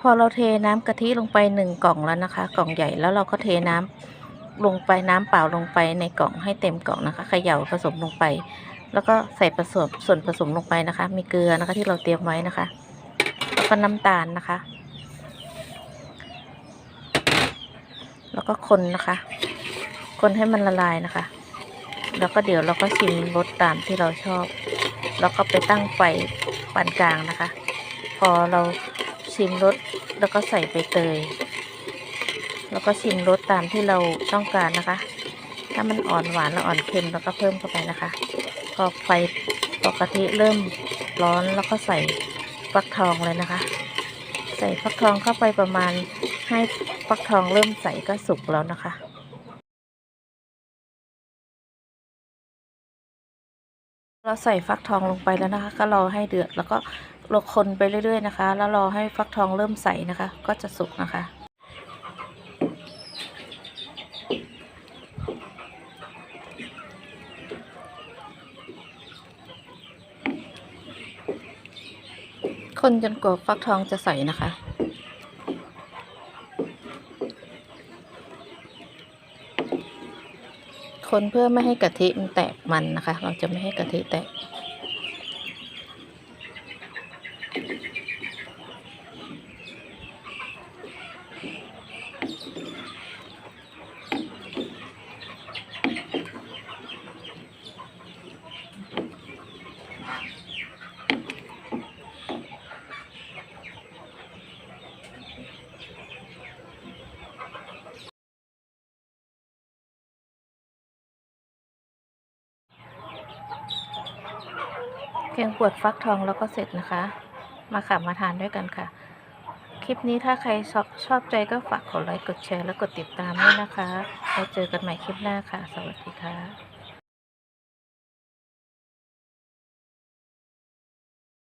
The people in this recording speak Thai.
พอเราเทน้ำกะทิลงไปหนึ่งกล่องแล้วนะคะ กล่องใหญ่แล้วเราก็เทน้ำลงไปน้ำเปล่าลงไปในกล่องให้เต็มกล่องนะคะเขย่าผสมลงไป แล้วก็ใส่ผสมส่วนผสมลงไปนะคะ มีเกลือนะคะที่เราเตรียมไว้นะคะแล้วก็น้ำตาลนะคะ แล้วก็คนนะคะ คนให้มันละลายนะคะ แล้วก็เดี๋ยวเราก็ชิมรสตามที่เราชอบ แล้วก็ไปตั้งไฟปานกลางนะคะ พอเรา ชิมรสแล้วก็ใส่ใบเตย แล้วก็ชิมรสตามที่เราต้องการนะคะ ถ้ามันอ่อนหวานแล้วอ่อนเค็มแล้วก็เพิ่มเข้าไปนะคะ พอไฟปกติเริ่มร้อนแล้วก็ใส่ฟักทองเลยนะคะ ใส่ฟักทองเข้าไปประมาณให้ฟักทองเริ่มใส่ก็สุกแล้วนะคะเราใส่ฟักทองลงไปแล้วนะคะ ก็รอให้เดือดแล้วก็ เราคนไปเรื่อย ๆ นะคะ แล้วรอให้ฟักทองเริ่มใสนะคะ ก็จะสุกนะคะ คนจนกว่าฟักทองจะใสนะคะคนเพื่อไม่ให้กะทิมันแตกมันนะคะ เราจะไม่ให้กะทิแตก พียงปวดฟักทองแล้วก็เสร็จนะคะ มาขับมาทานด้วยกันค่ะ คลิปนี้ถ้าใครชอบชอบใจก็ฝากกดไลค์กดแชร์และกดติดตามด้วยนะคะ แล้วเจอกันใหม่คลิปหน้าค่ะ สวัสดีค่ะ